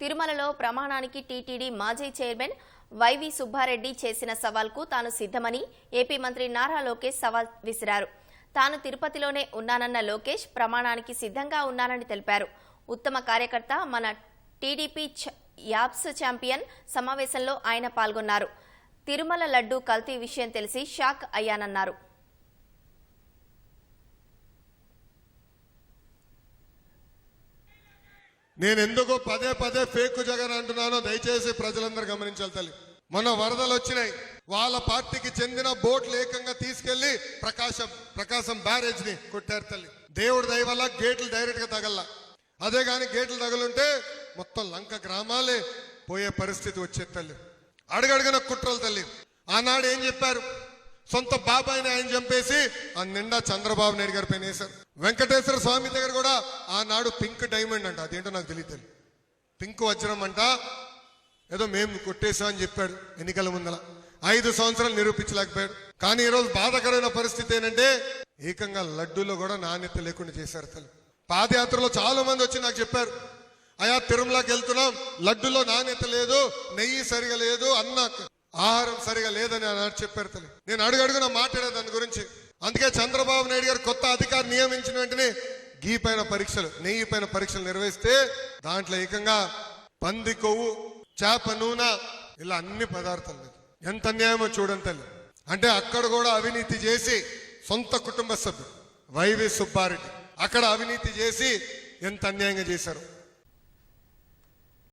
తిరుమలలో ప్రమాణానికి టీటీడీ మాజీ చైర్మన్ వైవి సుబ్బారెడ్డి చేసిన సవాల్కు తాను సిద్ధమని ఏపీ మంత్రి నారా లోకేష్ సవాల్ విసిరారు. తాను తిరుపతిలోనే ఉన్నానన్న లోకేష్ ప్రమాణానికి సిద్ధంగా ఉన్నానని తెలిపారు. ఉత్తమ కార్యకర్త మన టీడీపీ యాప్స్ ఛాంపియన్ సమావేశంలో ఆయన పాల్గొన్నారు. తిరుమల లడ్డు కల్తీ విషయం తెలిసి షాక్ అయ్యానన్నారు. నేను ఎందుకు పదే పదే ఫేక్ జగన్ అంటున్నానో దయచేసి ప్రజలందరూ గమనించాలి తల్లి. మొన్న వరదలు వచ్చినాయి. వాళ్ళ పార్టీకి చెందిన బోట్లు ఏకంగా తీసుకెళ్ళి ప్రకాశం ప్రకాశం బ్యారేజ్ని కొట్టారు తల్లి. దేవుడి దయ వల్ల గేట్లు డైరెక్ట్గా తగల్లా అదే కానీ గేట్లు తగులుంటే మొత్తం లంక గ్రామాలే పోయే పరిస్థితి వచ్చేది తల్లి. అడుగడుగున కుట్రలు తల్లి. ఆనాడు ఏం చెప్పారు? సొంత బాబాయిని ఆయన చంపేసి ఆ నిండా చంద్రబాబు నాయుడు గారి పైన వేశారు. వెంకటేశ్వర స్వామి దగ్గర కూడా ఆనాడు పింక్ డైమండ్ అంట. అదేంటో నాకు తెలియదు పింక్ వజ్రం అంట. ఏదో మేము కొట్టేశాం అని చెప్పాడు ఎన్నికల ముందల. ఐదు సంవత్సరాలు నిరూపించలేకపోయాడు. కానీ ఈరోజు బాధాకరమైన పరిస్థితి ఏంటంటే ఏకంగా లడ్డూలో కూడా నాణ్యత లేకుండా చేశారు తల్లి. పాదయాత్రలో చాలా మంది వచ్చి నాకు చెప్పారు అయా తిరుమలకి వెళ్తున్నాం. లడ్డులో నాణ్యత లేదు నెయ్యి సరిగా లేదు అన్న ఆహారం సరిగా లేదని అన్నాడు చెప్పారు తల్లి. నేను అడుగడుగున మాట్లాడే దాని అందుకే చంద్రబాబు నాయుడు గారు కొత్త అధికారి నియమించిన వెంటనే గీ పైన పరీక్షలు నెయ్యి పైన పరీక్షలు నిర్వహిస్తే దాంట్లో ఏకంగా పంది కొవ్వు చేప నూనె ఇలా అన్ని పదార్థాలు ఎంత అన్యాయమో చూడండి అంటే అక్కడ కూడా అవినీతి చేసి సొంత కుటుంబ సభ్యుడు వైవి సుబ్బారెడ్డి. అక్కడ అవినీతి చేసి ఎంత అన్యాయంగా చేశారు?